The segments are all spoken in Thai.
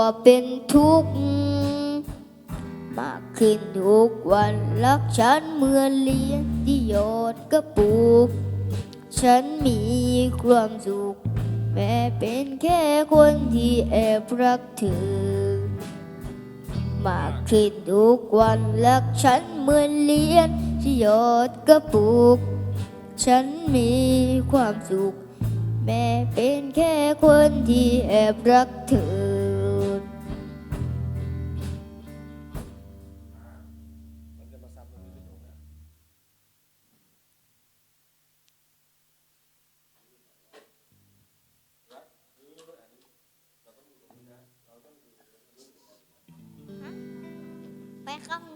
ว่าเป็นทุกข์มากขึ้นทุกวันรักฉันเหมือนเลี้ยงที่หยอดกระปุก ฉันมีความสุข แม้เป็นแค่คนที่แอบรักเธอ มากขึ้นทุกวันรักฉันเหมือนเลี้ยงที่หยอดกระปุก ฉันมีความสุข แม้เป็นแค่คนที่แอบรักเธอ ไ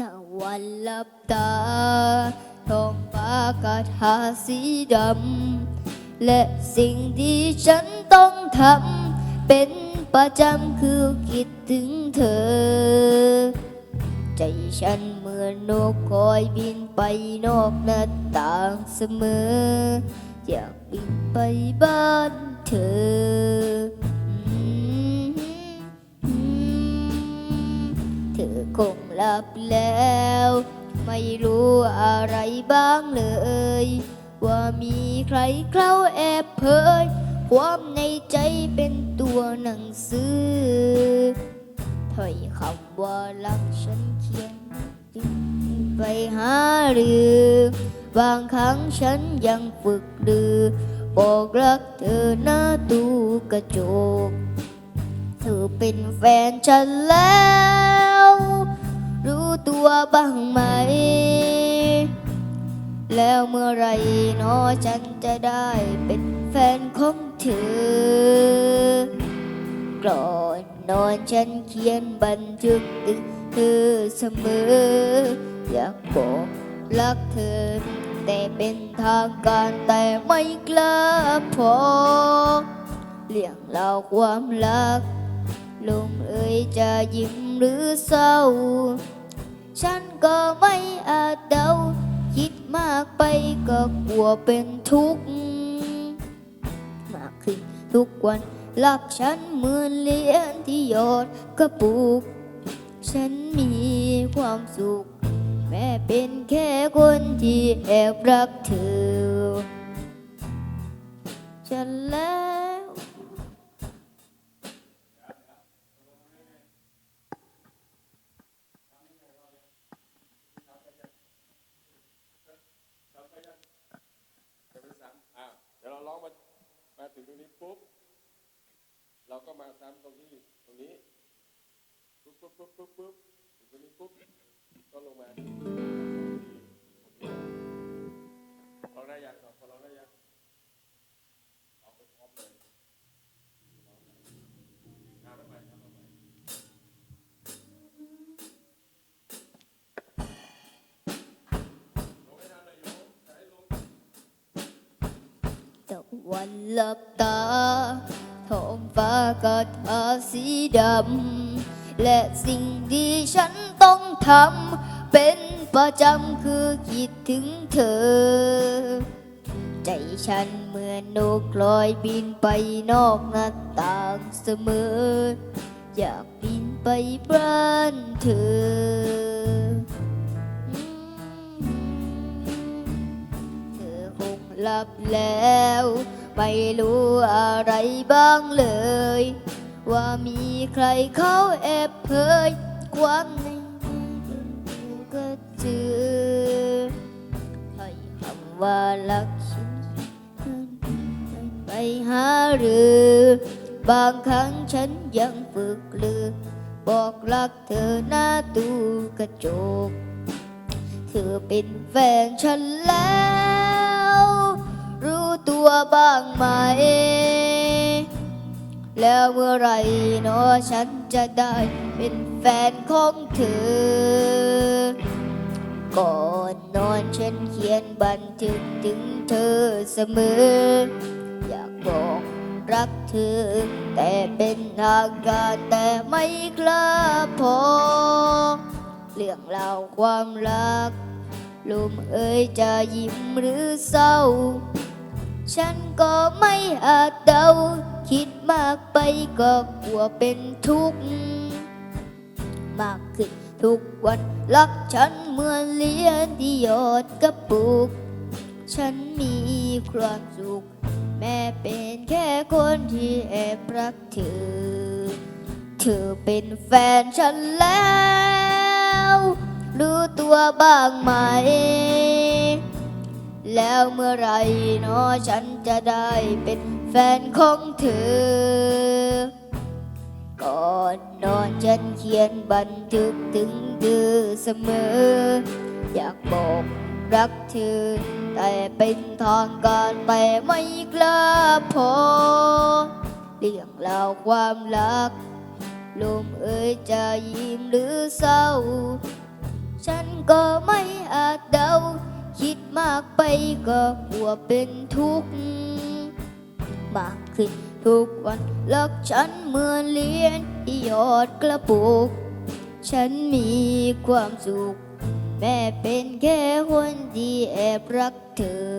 ตะวันลับตาท้องฟ้ากาทาสีดำ และสิ่งที่ฉันต้องทำ เป็นประจำคือคิดถึงเธอ ใจฉันเหมือนนกคอยบินไปนอกหน้าต่างเสมอ อยากบินไปบ้านเธอ เธอคงหลับแล้ว ไม่รู้อะไรบ้างเลย ว่ามีใครเข้าแอบเผย ความในใจเป็นตัวหนังสือถ้อยคำว่ารักฉันเขียนจึงไปหาหรือบางครั้งฉันยังฝึกดือบอกรักเธอหน้าตู้กระจก เธอเป็นแฟนฉันแล้ว รู้ตัวบ้างไหม แล้วเมื่อไหรเนอฉันจะได้เป็น แฟนของเธอก่อนนอนฉันเขียนบันทึกถึงเธอเสมอ อยากบอกรักเธอ แต่เป็นทางการแต่ไม่กล้าพอเรื่องราวความรัก ลงเอ่ยจะยิ้มหรือเศร้า ฉันก็ไม่อาจเดา คิดมากไปก็กลัวเป็นทุกข์ ทุกวันรักฉันเหมือนเหรียญที่ยอดกระปุก ฉันมีความสุข แม้เป็นแค่คนที่แอบรักเธอ ฉันแล้วเป็นซ้ำอ่าเดี๋ยวเราร้องมา มาถึงตรงนี้ปุ๊บ เราก็มาซ้ำตรงที่ตรงนี้ปุ๊บปุ๊บปุ๊บปุ๊บปุ๊บถึงตรงนี้ปุ๊บก็ลงมาเราได้ยังพอเราได้ยังเอาไปพร้อมเลยอ่าทำไมครับทำไมตะวันลับตา ฟ้าก็ทาสีดำ และสิ่งที่ฉันต้องทำ เป็นประจำคือคิดถึงเธอ ใจฉันเหมือนนกลอยบินไปนอกหน้าต่างเสมอ อยากบินไปบ้านเธอเธอคงหลับแล้ว ไม่รู้อะไรบ้างเลย ว่ามีใครเขาแอบเผยความในก็เจอให้คำว่ารักฉันไปหาหรือ บางครั้งฉันยังฝึกลือ บอกรักเธอหน้าตู้กระจก เธอเป็นแฟนฉันแล้ว ตัวบ้างไหม แล้วเมื่อไรเนาะฉันจะได้เป็นแฟนของเธอ ก่อนนอนฉันเขียนบันทึกถึงเธอเสมอ อยากบอกรักเธอ แต่เป็นทางการแต่ไม่กล้าพอ เรื่องราวความรักลมเอ่ยจะยิ้มหรือเศร้า ฉันก็ไม่อาจเดา คิดมากไปก็กลัวเป็นทุกข์ มากขึ้นทุกวันรักฉันเหมือนเลียนที่หยอดกระปุก ฉันมีความสุข แม่เป็นแค่คนที่แอบรักเธอ เธอเป็นแฟนฉันแล้ว รู้ตัวบ้างไหม แล้วเมื่อไหรเนาะฉันจะได้เป็นแฟนของเธอ ก่อนนอนฉันเขียนบันทึกถึงเธอเสมอ อยากบอกรักเธอ แต่เป็นทางการแต่ไม่กล้าพอเรื่องราวความรักลมเอ่ยจะยิ้มหรือเศร้า ฉันก็ไม่อาจเดา คิดมากไปก็กลัวเป็นทุกข์มากขึ้นทุกวันรักฉันเหมือนเลียนที่หยอดกระปุก ฉันมีความสุข แม่เป็นแค่คนที่แอบรักเธอ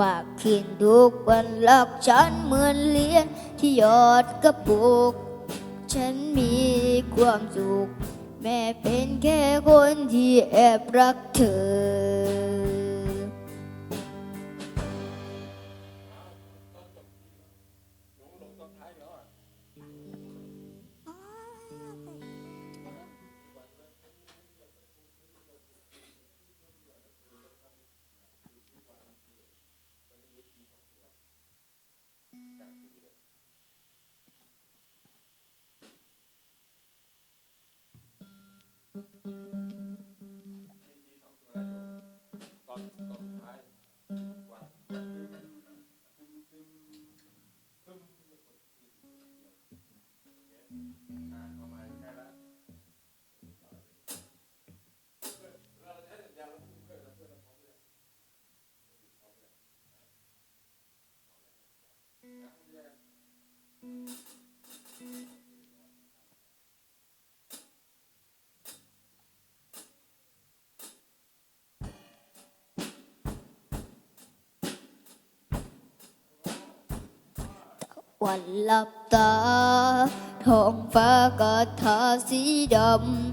มากขึ้นทุกวันรักฉันเหมือนเลียนที่หยอดกระปุก ฉันมีความสุข แม่เป็นแค่คนที่แอบรักเธอ วันหลับตาท้องฟ้าก็ทาสีด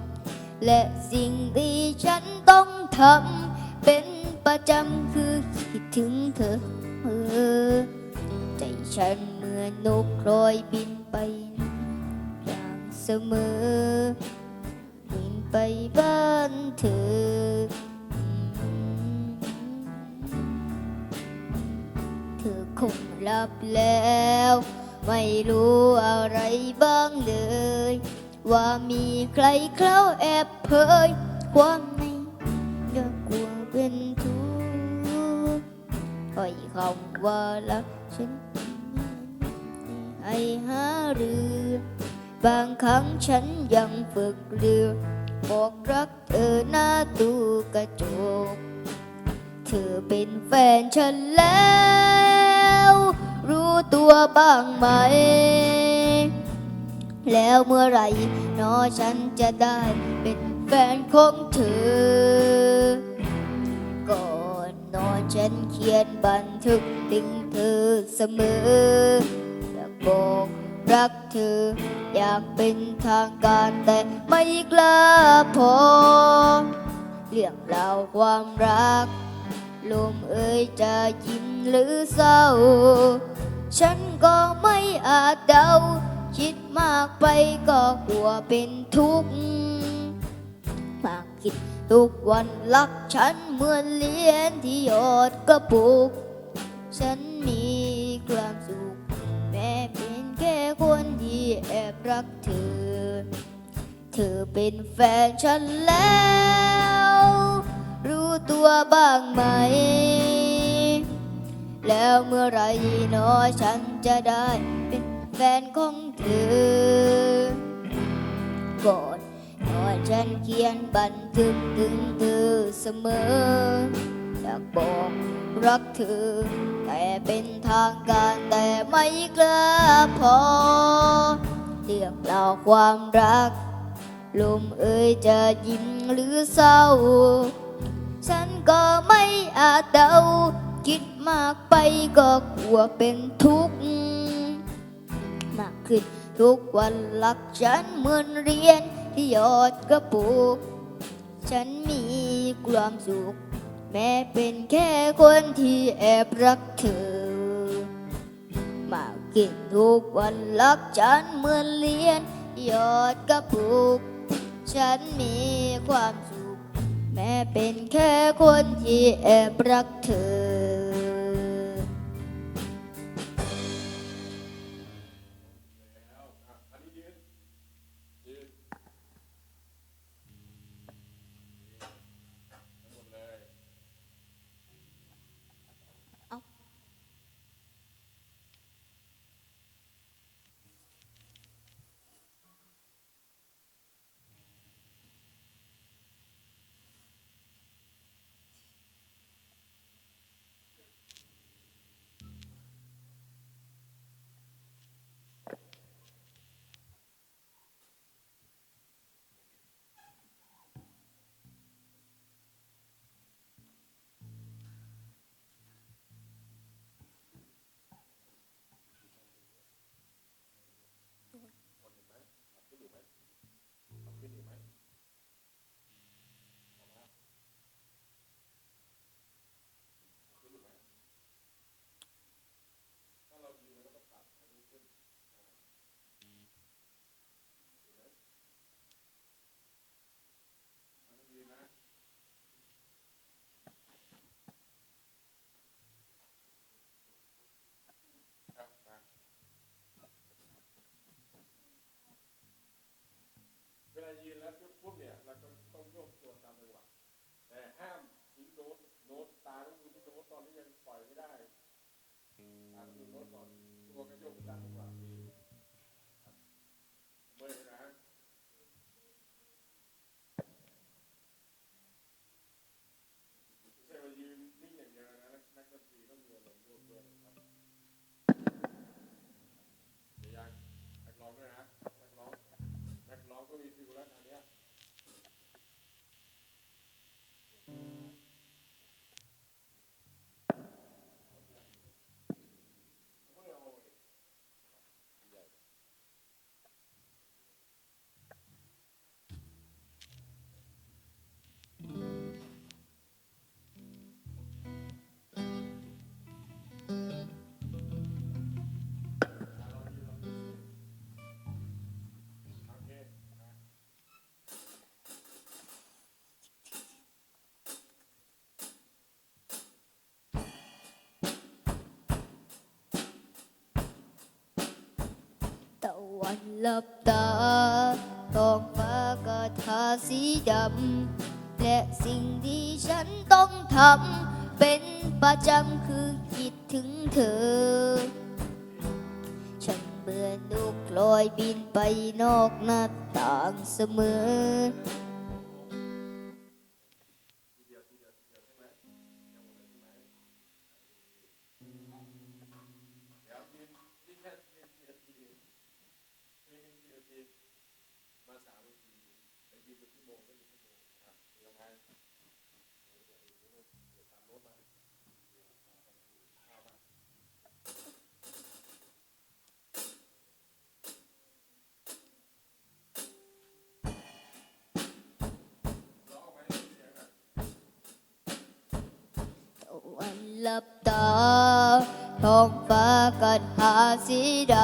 ำ และสิ่งที่ฉันต้องทำ เป็นประจำคือคิดถึงเธอเออใจฉันเหมือนนกลอยบินไป อย่างเสมอ บินไปบ้านเธอ คงหลับแล้ว ไม่รู้อะไรบ้างเลย ว่ามีใครเขาแอบเผย ความในก็กลัวเป็นทุกข์ถ้อยคำว่ารักฉันให้หาเรือบางครั้งฉันยังฝึกเรือบอกรักเธอหน้าตู้กระจก เธอเป็นแฟนฉันแล้ว รู้ตัวบ้างไหม แล้วเมื่อไหรเนอฉันจะได้เป็นแฟแฟนของเธอ ก่อนนอนฉันเขียนบันทึกถึงเธอเสมออยากบอกรักเธอ อยากเป็นทางการแต่ไม่กล้าพอ เรื่องราวความรัก ลมเอ่ยจะยิ้มหรือเศร้า ฉันก็ไม่อาจเดา คิดมากไปก็กลัวเป็นทุกข์มากคิดทุกวันรักฉันเหมือนเหรียญที่หยอดกระปุก ฉันมีความสุข แม้เป็นแค่คนที่แอบรักเธอ เธอเป็นแฟนฉันแล้ว ตัวบ้างไหม แล้วเมื่อไรหนอฉันจะได้เป็นแฟนของเธอ ก่อนนอนฉันเขียนบันทึกถึงเธอเสมอ อยากบอกรักเธอ แต่เป็นทางการแต่ไม่กล้าพอเรื่องราวความรัก ลมเอ่ยจะยิ้มหรือเศร้า ฉันก็ไม่อาจเดา คิดมากไปก็กลัวเป็นทุกข์มากขึ้นทุกวันรักฉันเหมือนเรียนที่หยอดกระปุก ฉันมีความสุข แม้เป็นแค่คนที่แอบรักเธอ มากขึ้นทุกวันรักฉันเหมือนเรียนหยอดกระปุก ฉันมีความส แม้เป็นแค่คนที่แอบรักเธอ นะวันลับตาท้องฟ้าก็ทาสีดำ และสิ่งที่ฉันต้องทำ เป็นประจำคือคิดถึงเธอ ฉันเบื่อนกลอยบินไปนอกหน้าต่างเสมอ วันะต้าวลับตาท้องฟ้ากัดหาสีด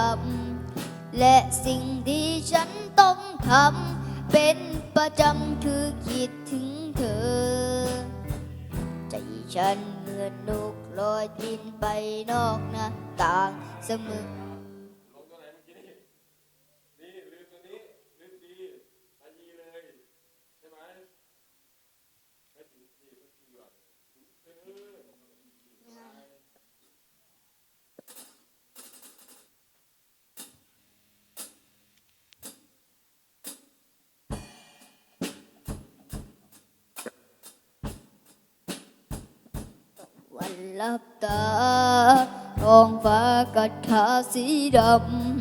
ำ และสิ่งที่ฉันต้องทำเป็น ประจำคือคิดถึงเธอ ใจฉันเหมือนนกลอยบินไปนอกหน้าต่างเสมอ ด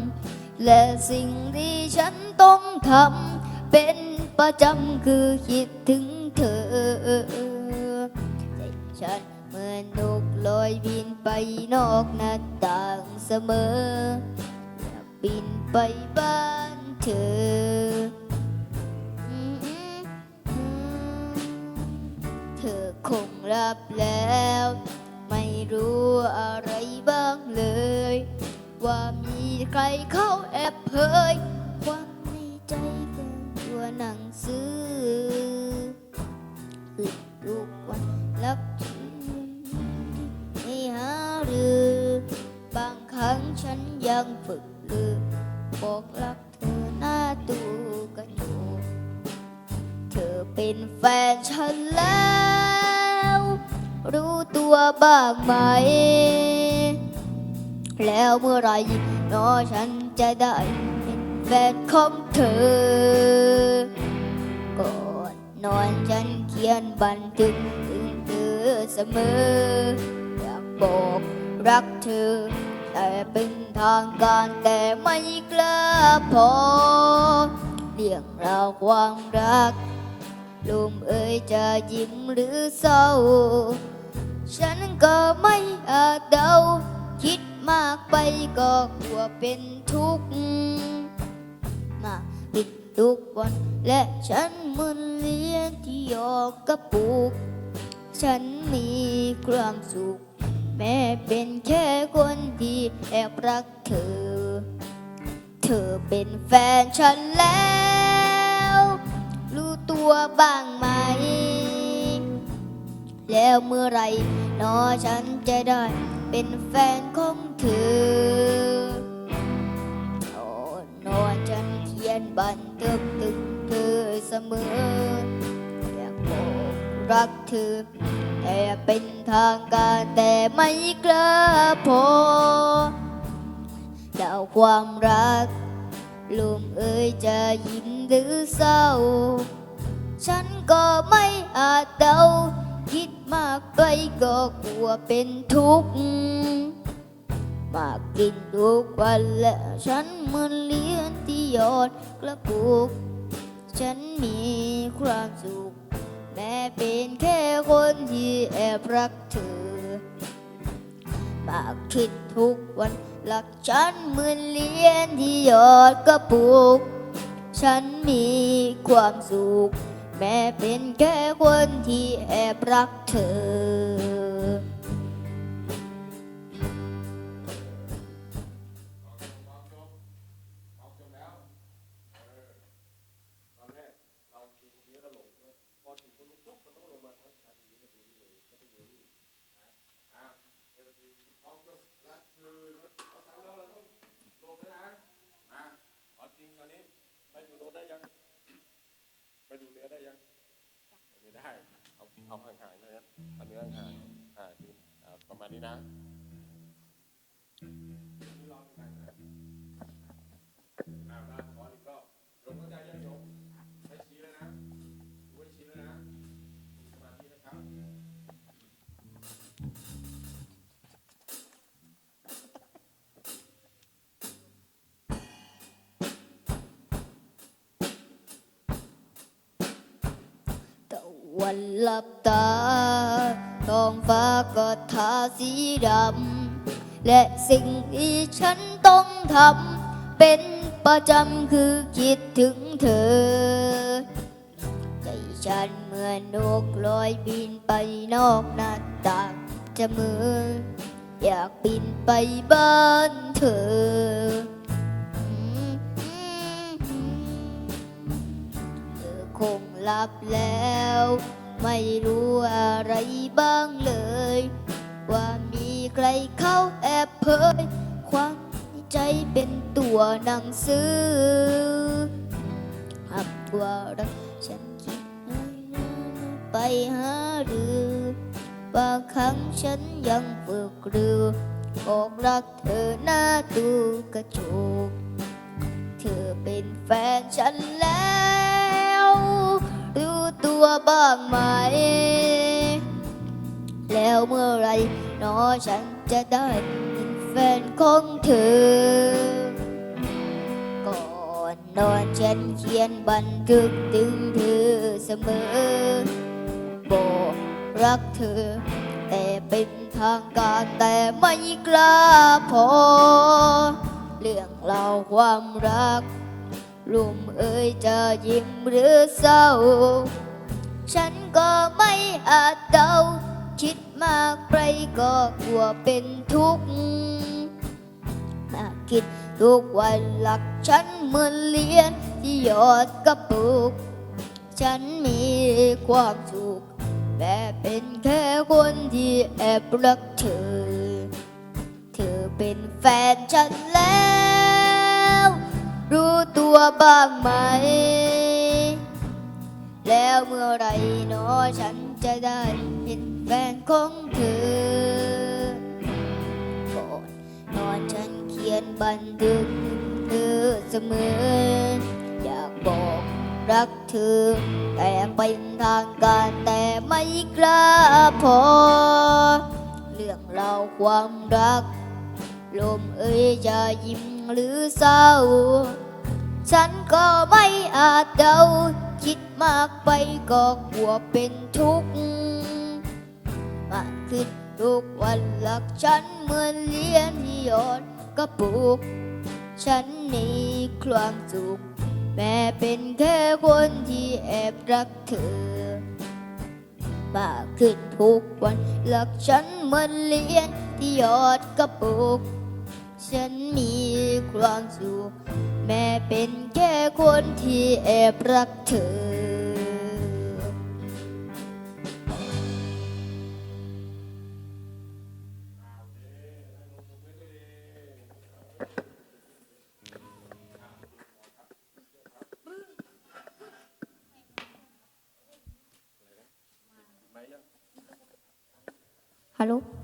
ำ และสิ่งที่ฉันต้องทำเป็นประจำคือคิดถึงเธอใจฉันเหมือนนกลอยบินไปนอกหน้าต่างเสมออยากบินไปบ้านเธอ เธอคงรับแล้ว ไม่รู้อะไรบ้างเลย ว่ามีใครเข้าแอบเผย ความในใจเกินตัวหนังสืออึดทุกวันรักฉันให้หารือบางครั้งฉันยังฝึกลืมบอกรักเธอหน้าตูกระจกเธอเป็นแฟนฉันแล้ว รู้ตัวบ้างไหม แล้วเมื่อไหรหนอฉันจะได้เป็นแฟนของเธอ ก่อนนอนฉันเขียนบันทึกถึงเธอเสมออยากบอกรักเธอ แต่เป็นทางการแต่ไม่กล้าพอเรียงราวความรักลุมเอ่ยจะยิ้มหรือเศร้า ฉันก็ไม่อาจเดา มากไปก็กลัวเป็นทุกข์ มาปิดทุกวันและฉันมึนเลี้ยนที่ยอกกระปุก ฉันมีความสุข แม้เป็นแค่คนที่แอบรักเธอ เธอเป็นแฟนฉันแล้ว รู้ตัวบ้างไหม แล้วเมื่อไหรนอฉันจะได้ เป็นแฟนของเธอโอ้นอนฉันเขียนบันทึกถึงเธอเสมออยากบอกรักเธอ แต่เป็นทางการแต่ไม่กล้าพอดาวความรักลุมเอ่ยจะยิ้มหรือเศร้า ฉันก็ไม่อาจเดา คิดมากไปก็กลัวเป็นทุกข์มากกินทุกวันและฉันเหมือนเลี้ยนที่ยอดกระปุก ฉันมีความสุข แม้เป็นแค่คนที่แอบรักเธอมากคิดทุกวันหลักฉันเหมือนเลี้ยนที่ยอดกระปุก ฉันมีความสุข แม้เป็นแค่คนที่แอบรักเธอตอนนี้ไปอยู่ตรงได้ยัง ดูเนื้อได้ยังไม่ได้ เอาเอาห่างๆนะครับเอาเนื้อห่างๆอ่าประมาณนี้นะ วันลับตาท้องฟ้าก็ทาสีดำ และสิ่งที่ฉันต้องทำเป็นประจำคือคิดถึงเธอ ใจฉันเหมือนนกลอยบินไปนอกหน้าต่างจะมือ อยากบินไปบ้านเธอเธอคงหลับแล้ว ไม่รู้อะไรบ้างเลย ว่ามีใครเข้าแอบเผย ความใจเป็นตัวหนังสือหับว่ารักฉันคิดไปหาหรือบางครั้งฉันยังฝึกหรือบอกรักเธอหน้าตูกระจก เธอเป็นแฟนฉันแล้ว ตัวบ้างไหม แล้วเมื่อไรหนอฉันจะได้เป็นแฟนของเธอ ก่อนนอนฉันเขียนบันทึกถึงเธอเสมอ บอกรักเธอ แต่เป็นทางการแต่ไม่กล้าพอ เรื่องราวความรักลุมเอ่ยจะยิ้มหรือเศร้า ฉันก็ไม่อาจเดา คิดมากไปก็กลัวเป็นทุกข์มาคิดทุกวันหลักฉันเหมือนเลียนที่หยอดกระปุก ฉันมีความสุขแต่เป็นแค่คนที่แอบรักเธอ เธอเป็นแฟนฉันแล้ว รู้ตัวบ้างไหม แล้วเมื่อไหรหนอฉันจะได้เป็นแฟนของเธอก่อนนอนฉันเขียนบันทึกเธอเสมอ อยากบอกรักเธอ แต่เป็นทางการแต่ไม่กล้าพอ เรื่องราวความรัก ลมเอ่ยจะยิ้มหรือเศร้า ฉันก็ไม่อาจเดา คิดมากไปก็กลัวเป็นทุกข์มากขึ้นทุกวันหลักฉันเหมือนเลี้ยนที่ยอดกระปุก ฉันมีความสุข แม้เป็นแค่คนที่แอบรักเธอมากขึ้นทุกวันหลักฉันเหมือนเลี้ยนที่ยอดกระปุก ฉันมีความสุขแม้เป็นแค่คนที่แอบรักเธอ ฮัลโหล